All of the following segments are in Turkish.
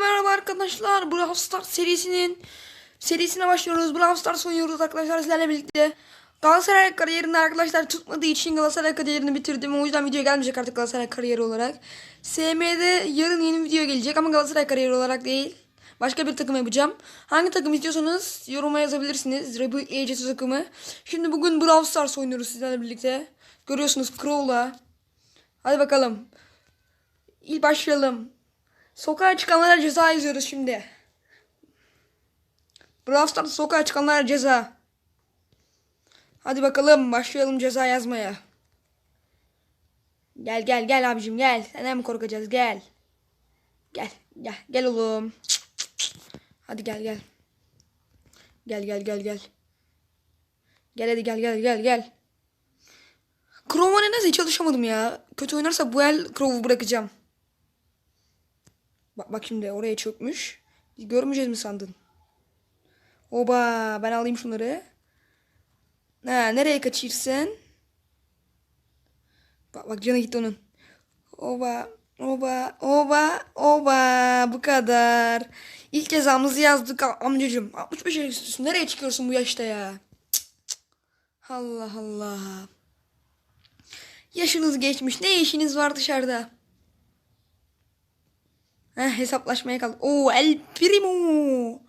merhaba arkadaşlar. Brawl Stars serisinin serisine başlıyoruz. Brawl Stars oynuyoruz arkadaşlar sizlerle birlikte. Galatasaray kariyerinde arkadaşlar tutmadığı için Galatasaray kariyerini bitirdim. O yüzden video gelmeyecek artık Galatasaray kariyeri olarak. SM'de yarın yeni video gelecek ama Galatasaray kariyeri olarak değil. Başka bir takım yapacağım. Hangi takım istiyorsanız yoruma yazabilirsiniz. Republic Agency takımı. Şimdi bugün Brawl Stars oynuyoruz sizlerle birlikte. Görüyorsunuz Crow'la. Hadi bakalım. İlk başlayalım. Sokağa çıkanlara ceza yazıyoruz şimdi. Brawl Stars sokağa çıkanlara ceza. Hadi bakalım başlayalım ceza yazmaya. Gel gel gel abicim gel. Senden mi korkacağız gel. Gel gel gel oğlum. Hadi gel gel. Gel gel gel gel. Gel hadi gel gel gel gel. Crow'a neyse hiç çalışamadım ya. Kötü oynarsa bu el Crow'u bırakacağım. Bak bak şimdi oraya çökmüş. Görmeyeceğiz mi sandın? Oba ben alayım şunları. Ha nereye kaçırsın? Bak bak canı gitti onun. Oba oba oba oba bu kadar. İlk cezamızı yazdık amcacım. 65 yaş üstüsün. Nereye çıkıyorsun bu yaşta ya? Cık, cık. Allah Allah. Yaşınız geçmiş. Ne işiniz var dışarıda? Heh, hesaplaşmaya kaldık. Oo El Primo.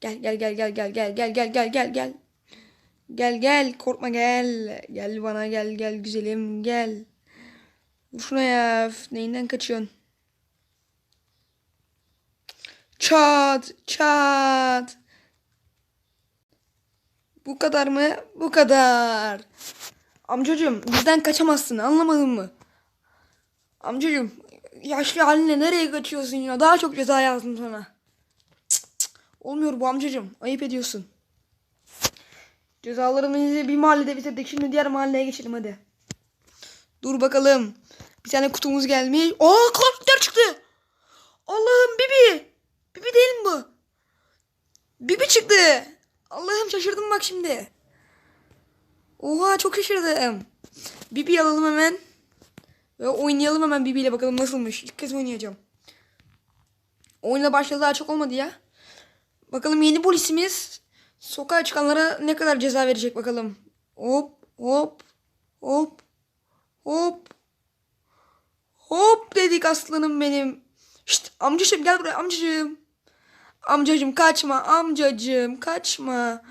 Gel gel gel gel gel gel gel gel gel gel gel. Gel gel korkma gel. Gel bana gel gel güzelim gel. Şuna ya. Neyinden kaçıyorsun? Çat çat. Bu kadar mı? Bu kadar. Amcacığım bizden kaçamazsın anlamadın mı? Amcacığım yaşlı haline nereye kaçıyorsun ya? Daha çok ceza yazdım sana. Olmuyor bu amcacığım. Ayıp ediyorsun. Cezalarımızı bir mahallede bitirdik. Şimdi diğer mahalleye geçelim hadi. Dur bakalım. Bir tane kutumuz gelmiş. Aa karakter çıktı. Allah'ım Bibi. Bibi değil mi bu? Bibi çıktı. Allah'ım şaşırdım bak şimdi. Oha çok şaşırdım. Bibi alalım hemen. Ve oynayalım hemen Bibi ile bakalım nasılmış. İlk kez oynayacağım. Oyuna başladı daha çok olmadı ya. Bakalım yeni polisimiz sokağa çıkanlara ne kadar ceza verecek bakalım. Hop hop hop hop hop dedik aslanım benim. Şşt amcacığım gel buraya amcacığım. Amcacığım kaçma amcacığım kaçma.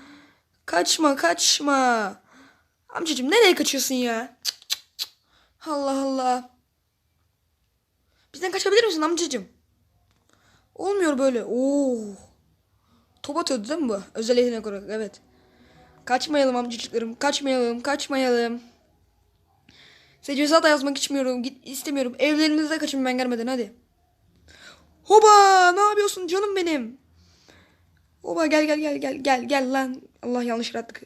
Kaçma kaçma. Amcacığım nereye kaçıyorsun ya? Cık. Allah Allah. Bizden kaçabilir misin amcacığım? Olmuyor böyle. Oo. Top atıyordu değil mi bu? Özel yetenek olarak evet. Kaçmayalım amcacıklarım. Kaçmayalım. Kaçmayalım. Size da yazmak içmiyorum. Git istemiyorum. Evlerinize kaçın ben gelmeden hadi. Hoba ne yapıyorsun canım benim? Hoba gel gel gel gel gel gel lan. Allah yanlış yarattık.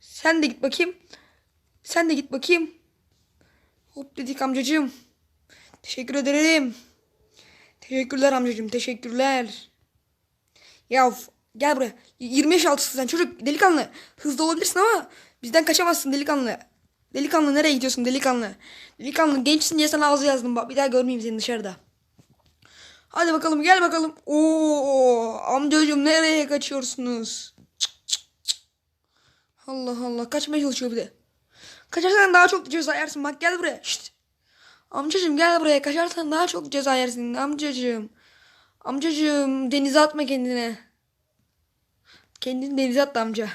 Sen de git bakayım. Sen de git bakayım. Hop dedik amcacığım. Teşekkür ederim. Teşekkürler amcacığım. Teşekkürler. Ya gel buraya. 20 yaş altısın sen çocuk delikanlı. Hızlı olabilirsin ama bizden kaçamazsın delikanlı. Delikanlı nereye gidiyorsun delikanlı? Delikanlı gençsin diye sana ağzı yazdım bak bir daha görmeyeyim seni dışarıda. Hadi bakalım gel bakalım. Oo amcacığım nereye kaçıyorsunuz? Cık, cık, cık. Allah Allah kaçmaya çalışıyor bir de. Kaçarsan daha çok ceza yersin bak gel buraya. Şşt. Amcacığım gel buraya kaçarsan daha çok ceza yersin amcacığım. Amcacığım denize atma kendine. Kendini denize attı amca.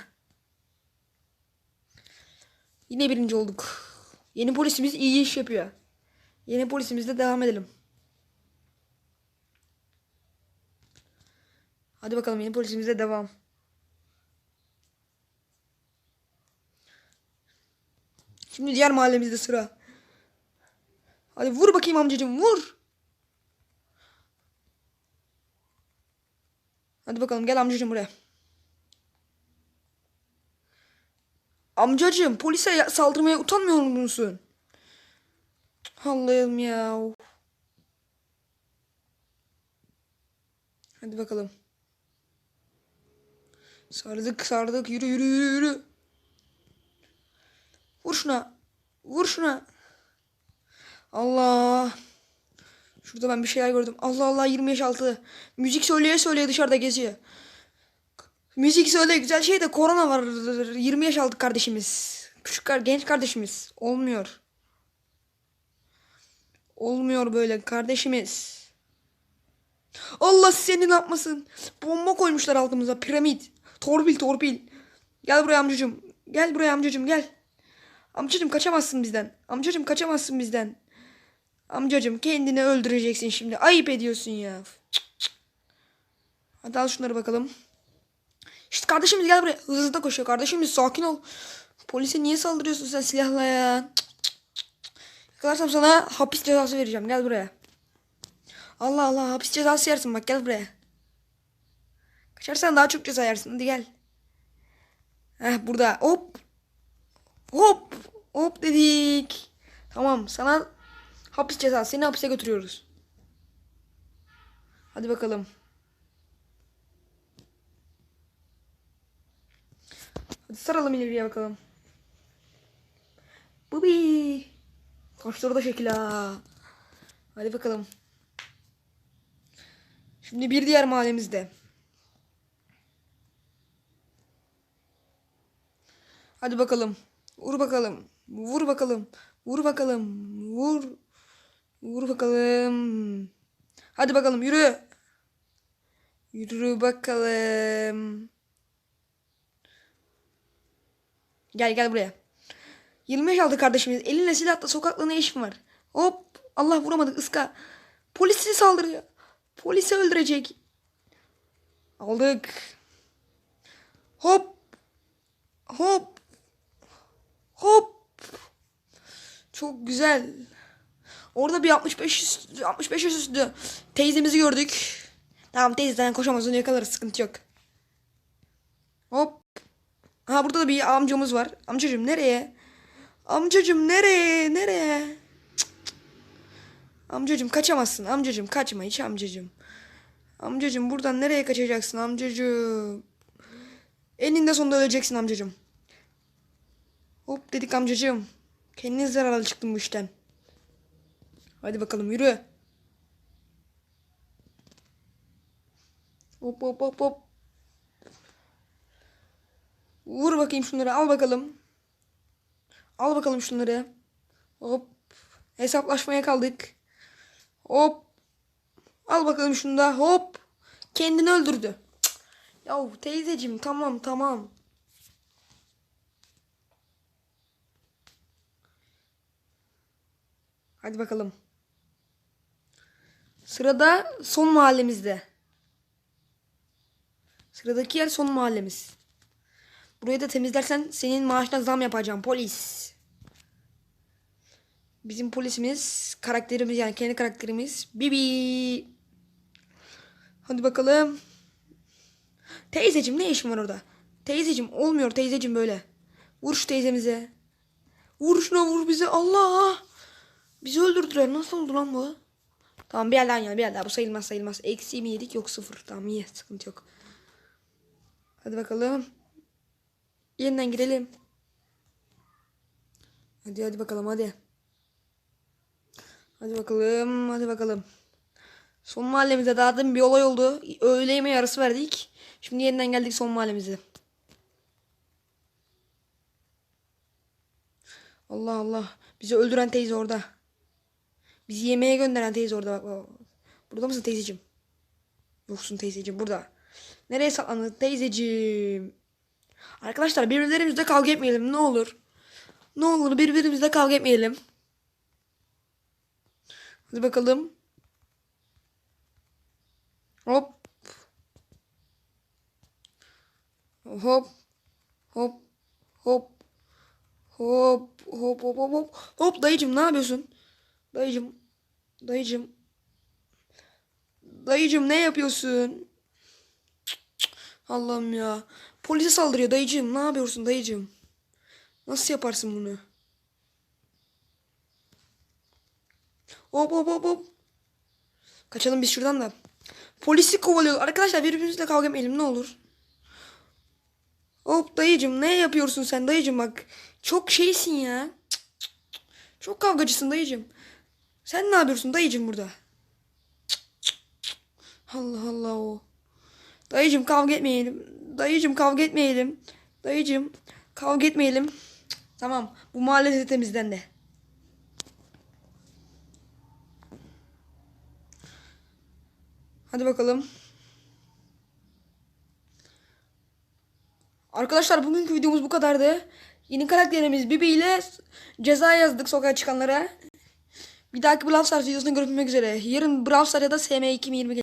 Yine birinci olduk. Yeni polisimiz iyi iş yapıyor. Yeni polisimizle devam edelim. Hadi bakalım yeni polisimizle devam. Şimdi diğer mahallemizde sıra. Hadi vur bakayım amcacığım vur. Hadi bakalım gel amcacığım buraya. Amcacığım polise ya- saldırmaya utanmıyor musun? Allah'ım ya. Hadi bakalım. Sardık sardık yürü yürü yürü yürü. Vur şuna. Vur şuna. Allah. Şurada ben bir şeyler gördüm. Allah Allah 20 yaş altı. Müzik söyleye söyleye dışarıda geziyor. Müzik söyle güzel şey de korona var. 20 yaş altı kardeşimiz. Küçük genç kardeşimiz. Olmuyor. Olmuyor böyle kardeşimiz. Allah seni ne yapmasın. Bomba koymuşlar altımıza. Piramit. Torpil torpil. Gel buraya amcacım. Gel buraya amcacım gel. Amcacım kaçamazsın bizden. Amcacım kaçamazsın bizden. Amcacım kendini öldüreceksin şimdi. Ayıp ediyorsun ya. Hadi al şunları bakalım. İşte kardeşimiz gel buraya. Hızlı da koşuyor. Kardeşimiz sakin ol. Polise niye saldırıyorsun sen silahla ya? Yakalarsam sana hapis cezası vereceğim. Gel buraya. Allah Allah hapis cezası yersin bak gel buraya. Kaçarsan daha çok ceza yersin. Hadi gel. Heh burada. Hop. Hop. Dedik. Tamam sana hapis cezası. Seni hapise götürüyoruz. Hadi bakalım. Hadi saralım ileriye bakalım. Bubi. Kaşları da şekil ha. Hadi bakalım. Şimdi bir diğer mahallemizde. Hadi bakalım. Vur bakalım. Vur bakalım. Vur bakalım. Vur. Vur bakalım. Hadi bakalım yürü. Yürü bakalım. Gel gel buraya. 25 aldı kardeşimiz. Elinle silahla sokakla ne işin var? Hop. Allah vuramadık ıska. Polisi saldırıyor. Polisi öldürecek. Aldık. Hop. Hop. Hop. Çok güzel. Orada bir 65 üstü, 65 yaş üstü teyzemizi gördük. Tamam teyzeden koşamaz onu yakalarız sıkıntı yok. Hop. Ha burada da bir amcamız var. Amcacım nereye? Amcacım nereye? Nereye? Amcacım kaçamazsın. Amcacım kaçma hiç amcacım. Amcacım buradan nereye kaçacaksın amcacım? Eninde sonunda öleceksin amcacım. Hop dedik amcacım. Kendin zararlı çıktın bu işten. Hadi bakalım yürü. Hop hop hop hop. Vur bakayım şunları al bakalım. Al bakalım şunları. Hop. Hesaplaşmaya kaldık. Hop. Al bakalım şunu da. Hop. Kendini öldürdü. Yahu teyzeciğim tamam tamam. Hadi bakalım. Sırada son mahallemizde. Sıradaki yer son mahallemiz. Burayı da temizlersen senin maaşına zam yapacağım polis. Bizim polisimiz karakterimiz yani kendi karakterimiz Bibi. Hadi bakalım. Teyzeciğim ne işin var orada? Teyzeciğim olmuyor teyzeciğim böyle. Vur şu teyzemize. Vur şuna vur bize Allah. Bizi öldürdüler. Nasıl oldu lan bu? Tamam bir yerden yani bir yerden. Bu sayılmaz sayılmaz. Eksi mi yedik yok sıfır. Tamam iyi sıkıntı yok. Hadi bakalım. Yeniden girelim. Hadi hadi bakalım hadi. Hadi bakalım hadi bakalım. Son mahallemize demin bir olay oldu. Öğle yemeği arası verdik. Şimdi yeniden geldik son mahallemize. Allah Allah. Bizi öldüren teyze orada. Bizi yemeğe gönderen teyze orada bak. Burada mısın teyzeciğim? Yoksun teyzeciğim burada. Nereye saklandın teyzeciğim? Arkadaşlar birbirlerimizle kavga etmeyelim ne olur. Ne olur birbirimizle kavga etmeyelim. Hadi bakalım. Hop. Hop. Hop. Hop. Hop. Hop hop hop hop. Hop dayıcım ne yapıyorsun? Dayıcım. Dayıcım. Dayıcım ne yapıyorsun? Allah'ım ya. Polise saldırıyor dayıcım. Ne yapıyorsun dayıcım? Nasıl yaparsın bunu? Hop hop hop hop. Kaçalım biz şuradan da. Polisi kovalıyor. Arkadaşlar birbirimizle kavga etmeyelim ne olur. Hop dayıcım ne yapıyorsun sen dayıcım bak. Çok şeysin ya. Çok kavgacısın dayıcım. Sen ne yapıyorsun dayıcım burada? Allah Allah o. Dayıcım kavga etmeyelim. Dayıcım kavga etmeyelim. Dayıcım kavga etmeyelim. Tamam bu mahalle de temizlendi. Hadi bakalım. Arkadaşlar bugünkü videomuz bu kadardı. Yeni karakterimiz Bibi ile ceza yazdık sokağa çıkanlara. Bir dahaki Brawl Stars videosunda görüşmek üzere. Yarın Brawl Stars ya da SM 2020